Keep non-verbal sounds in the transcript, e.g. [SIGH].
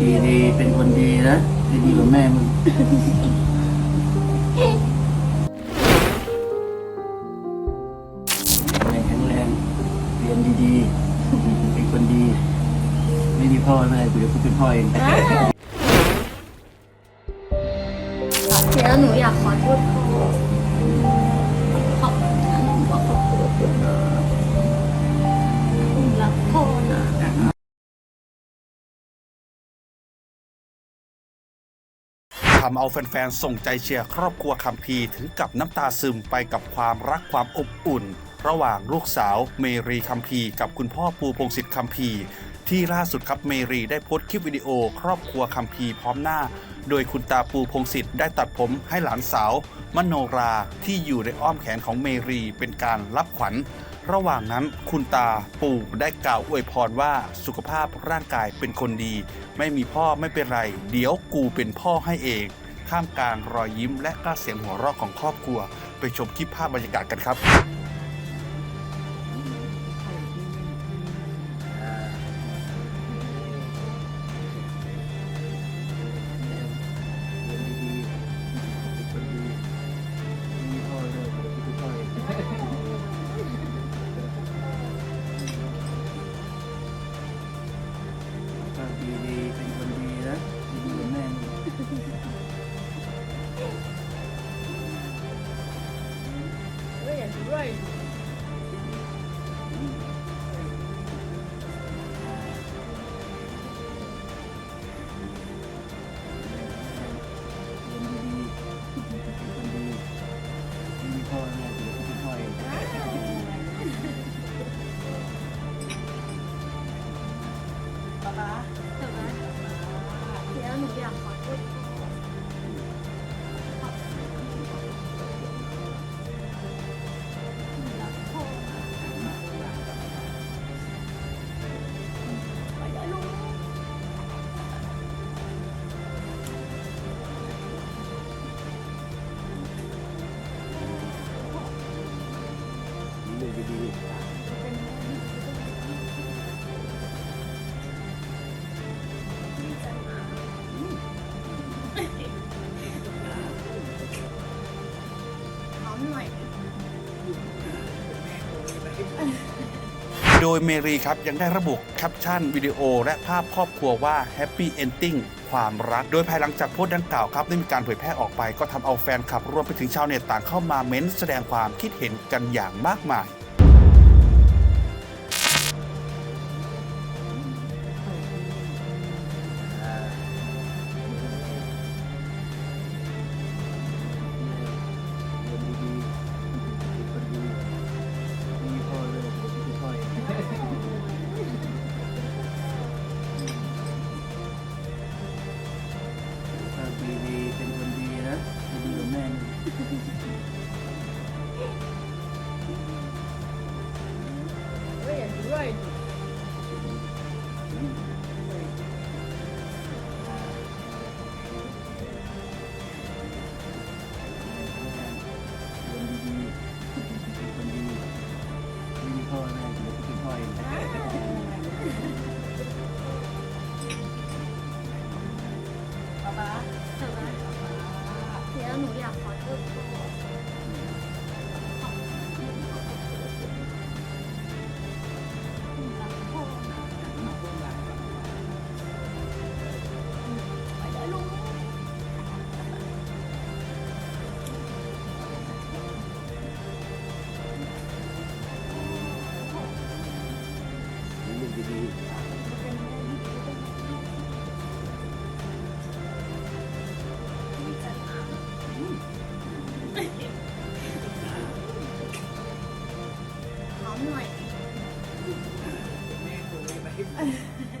ดีดีเป็นคนดีนะดีดีกว่าแม่มึงแข็งแรงเรียนดีๆ เป็นคนดี ไม่มีพ่อแม่เป็นไรเดี๋ยวกูเป็นพ่อเอง ทำเอาแฟนๆ ส่งใจเชียร์ครอบครัวคัมพีถึงกับน้ำตาซึมไปกับความรักความอบอุ่น ระหว่างลูกสาวเมรีคัมพีกับคุณพ่อปูพงศิษฐ์คัมพีที่ล่าสุดครับเมรีได้โพสต์คลิปวิดีโอ ครอบครัวคัมพีพร้อมหน้า โดยคุณตาปูพงศิษฐ์ได้ตัดผมให้หลานสาว มโนราที่อยู่ในอ้อมแขนของเมรีเป็นการรับขวัญ ระหว่างนั้นคุณตาปู่ได้กล่าวอวยพรว่าสุขภาพร่างกายเป็นคนดี ไม่มีพ่อไม่เป็นไร เดี๋ยวกูเป็นพ่อให้เอง ท่ามกลางรอยยิ้มและก็เสียงหัวเราะของครอบครัว ไปชมคลิปภาพบรรยากาศกันครับ เรียนดีๆเป็น โดยเมรีครับยังได้ระบุแคปชั่นวิดีโอ และภาพครอบครัวว่า Happy Ending ความรัก โดยภายหลังจากโพสต์ดังกล่าวครับได้มีการเผยแพร่ออกไป ก็ทำเอาแฟนคลับรวมไปถึงชาวเน็ตต่างเข้ามาเม้นต์แสดงความคิดเห็นกันอย่างมากมาย ม่มึ Yeah. [LAUGHS]